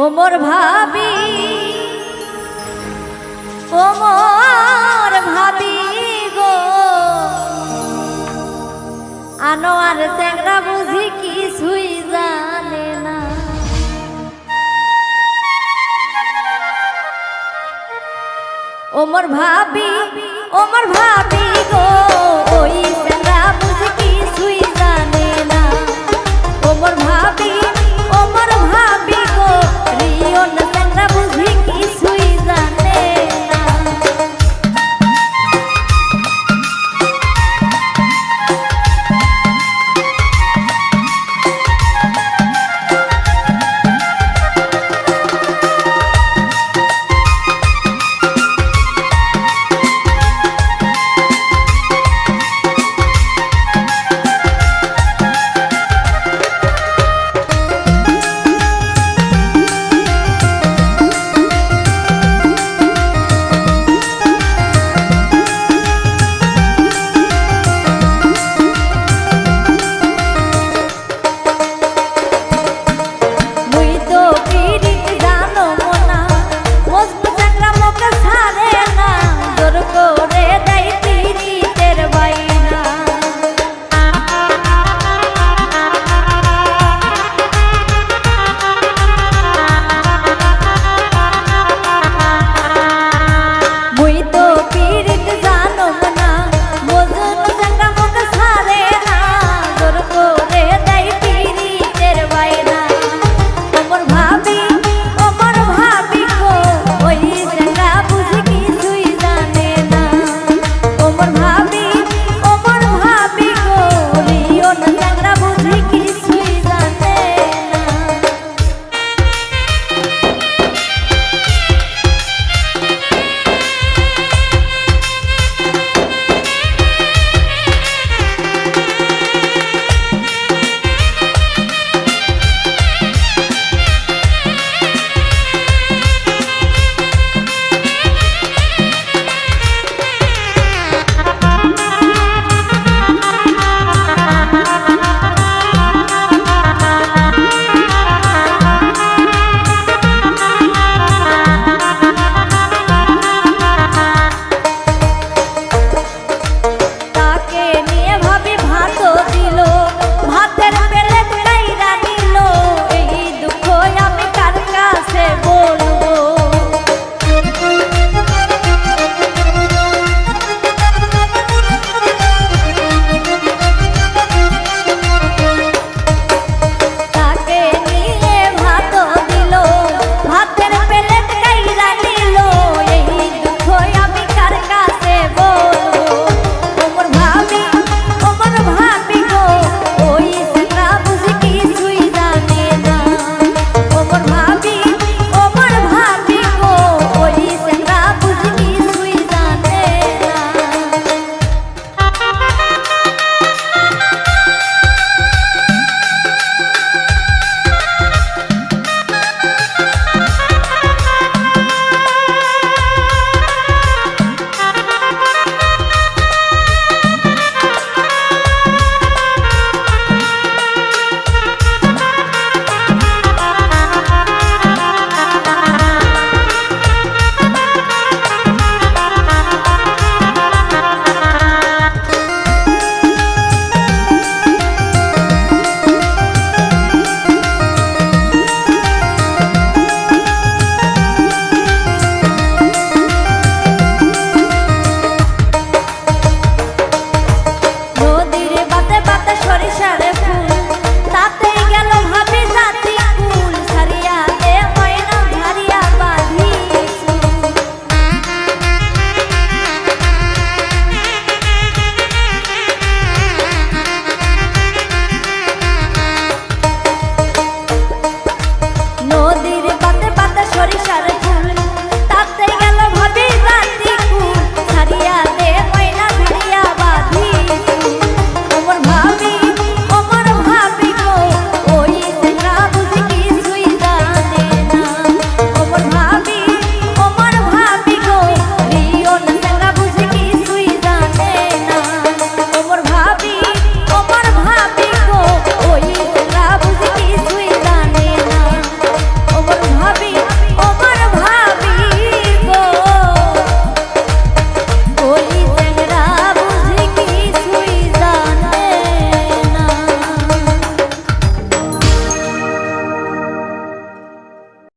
ও মোর ভাবি, ও মোর ভাবি গো। আনো আর চ্যাংরা বুঝি কিছুই জানে না। ও মোর ভাবি, ও মোর ভাবি গো